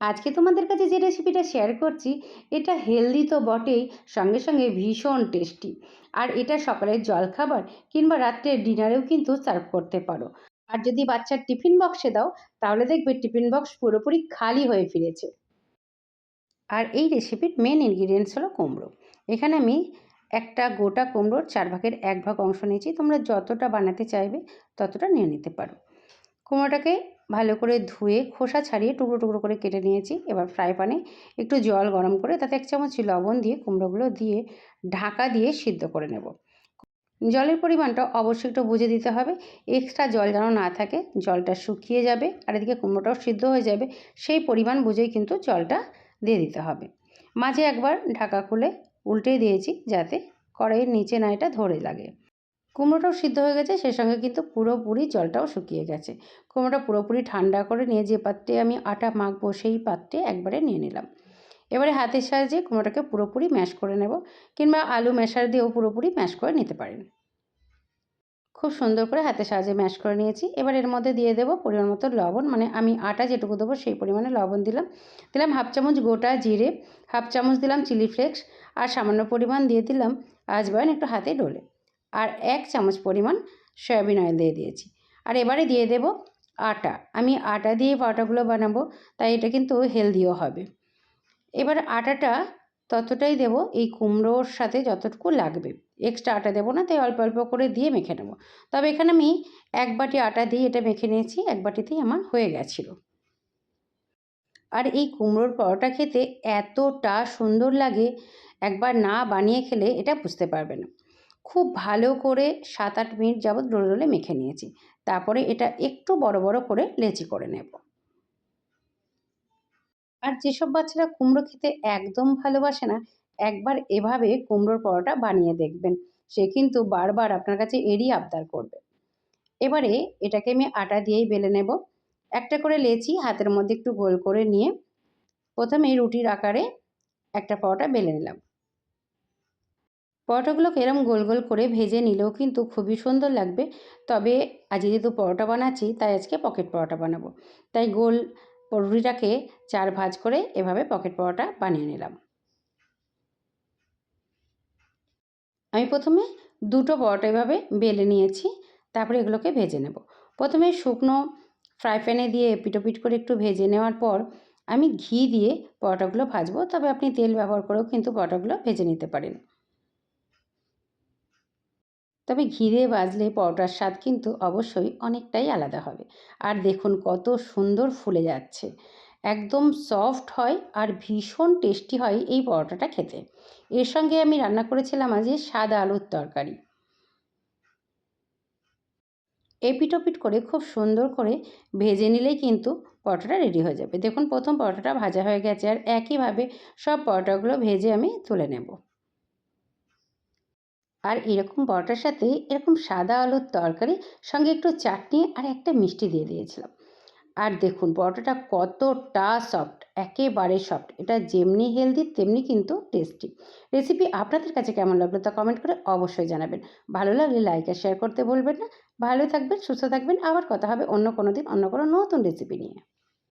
আজকে তোমাদের কাছে যে রেসিপিটা শেয়ার করছি, এটা হেলদি তো বটেই, সঙ্গে সঙ্গে ভীষণ টেস্টি আর এটা সকালের জলখাবার কিংবা রাত্রের ডিনারেও কিন্তু সার্ভ করতে পারো। আর যদি বাচ্চার টিফিন বক্সে দাও, তাহলে দেখবে টিফিন বক্স পুরোপুরি খালি হয়ে ফিরেছে। আর এই রেসিপির মেন ইনগ্রিডিয়েন্টস হলো কুমড়ো। এখানে আমি একটা গোটা কুমড়োর চার ভাগের এক ভাগ অংশ নিয়েছি, তোমরা যতটা বানাতে চাইবে ততটা নিয়ে নিতে পারো। কুমড়োটাকে ভালো করে ধুয়ে খোসা ছাড়িয়ে টুকরো টুকরো করে কেটে নিয়েছি। এবার ফ্রাই প্যানে একটু জল গরম করে তাতে এক চামচ লবণ দিয়ে, কুমড়োগুলো দিয়ে ঢাকা দিয়ে সিদ্ধ করে নেব। জলের পরিমাণটা অবশ্যই একটু বুঝে দিতে হবে। এক্সট্রা জল যেন না থাকে, জলটা শুকিয়ে যাবে আর এদিকে কুমড়োটাও সিদ্ধ হয়ে যাবে, সেই পরিমাণ বুঝেই কিন্তু জলটা দিয়ে দিতে হবে। মাঝে একবার ঢাকা খুলে উল্টে দিয়েছি যাতে কড়াইয়ের নিচে না এটা ধরে লাগে। কুমড়োটাও সিদ্ধ হয়ে গেছে, সেই সঙ্গে কিন্তু পুরোপুরি জলটাও শুকিয়ে গেছে। কুমড়োটা পুরোপুরি ঠান্ডা করে নিয়ে যে পাত্রে আমি আটা মাখবো, সেই পাত্রে একবারে নিয়ে নিলাম। এবারে হাতের সাহায্যে কুমড়োটাকে পুরোপুরি ম্যাশ করে নেব, কিংবা আলু ম্যাশার দিয়েও পুরোপুরি ম্যাশ করে নিতে পারেন। খুব সুন্দর করে হাতের সাহায্যে ম্যাশ করে নিয়েছি। এবার এর মধ্যে দিয়ে দেবো পরিমাণ মতো লবণ মানে আমি আটা যেটুকু দেবো সেই পরিমাণে লবণ দিলাম। দিলাম হাফ চামচ গোটা জিরে, হাফ চামচ দিলাম চিলি ফ্লেক্স, আর সামান্য পরিমাণ দিয়ে দিলাম আজবাইন একটু হাতে ডলে। আর এক চামচ পরিমাণ সয়াবিন অয়েল দিয়ে দিয়েছি। আর এবারে দিয়ে দেব আটা। আমি আটা দিয়ে পরোটাগুলো বানাবো, তাই এটা কিন্তু হেলদিও হবে। এবার আটাটা ততটাই দেব এই কুমড়োর সাথে যতটুকু লাগবে। এক্সট্রা আটা দেবো না, তাই অল্প অল্প করে দিয়ে মেখে নেব। তবে এখানে আমি এক বাটি আটা দিয়ে এটা মেখে নিয়েছি, এক বাটিতেই আমার হয়ে গেছিল। আর এই কুমড়োর পরোটা খেতে এতটা সুন্দর লাগে, একবার না বানিয়ে খেলে এটা বুঝতে পারবে না খুব ভালো করে সাত আট মিনিট যাবৎ ডোলে ডোলে মেখে নিয়েছি। তারপরে এটা একটু বড় বড় করে লেচি করে নেব। আর যেসব বাচ্চারা কুমড়ো খেতে একদম ভালোবাসে না, একবার এভাবে কুমড়োর পরোটা বানিয়ে দেখবেন। সে কিন্তু বারবার আপনার কাছে এরই আবদার করবে। এবারে এটাকে আমি আটা দিয়েই বেলে নেব। একটা করে লেচি হাতের মধ্যে একটু গোল করে নিয়ে প্রথমে রুটির আকারে একটা পরোটা বেলে নিলাম। পরোটাগুলোকে এরম গোল গোল করে ভেজে নিলেও কিন্তু খুবই সুন্দর লাগবে। তবে আজ যেহেতু পরোটা বানাচ্ছি, তাই আজকে পকেট পরোটা বানাবো। তাই গোল রুটিটাকে চার ভাজ করে এভাবে পকেট পরোটা বানিয়ে নিলাম। আমি প্রথমে দুটো পরোটা এভাবে বেলে নিয়েছি, তারপরে এগুলোকে ভেজে নেব। প্রথমে শুকনো ফ্রাই প্যানে দিয়ে পিটোপিট করে একটু ভেজে নেওয়ার পর আমি ঘি দিয়ে পরোটাগুলো ভাজবো। তবে আপনি তেল ব্যবহার করেও কিন্তু পরোটাগুলো ভেজে নিতে পারেন। তবে ঘিরে বাজলে পরোটার স্বাদ কিন্তু অবশ্যই অনেকটাই আলাদা হবে। আর দেখুন কত সুন্দর ফুলে যাচ্ছে। একদম সফট হয় আর ভীষণ টেস্টি হয় এই পরোটাটা খেতে। এর সঙ্গে আমি রান্না করেছিলাম আজকে সাদা আলুর তরকারি। এপিটোপিট করে খুব সুন্দর করে ভেজে নিলেই কিন্তু পরোটাটা রেডি হয়ে যাবে। দেখুন প্রথম পরোটাটা ভাজা হয়ে গেছে আর একইভাবে সব পরোটাগুলো ভেজে আমি তুলে নেব। আর এরকম পরোটার সাথে এরকম সাদা আলুর তরকারি সঙ্গে একটু চাটনি আর একটা মিষ্টি দিয়ে দিয়েছিলাম। আর দেখুন, পরোটাটা কতটা সফট একেবারে সফট এটা যেমনি হেলদি তেমনি কিন্তু টেস্টি রেসিপি আপনাদের কাছে কেমন লাগল তা কমেন্ট করে অবশ্যই জানাবেন। ভালো লাগলে লাইক আর শেয়ার করতে বলবেন না। ভালো থাকবেন, সুস্থ থাকবেন। আবার কথা হবে অন্য কোনো দিন অন্য কোনো নতুন রেসিপি নিয়ে।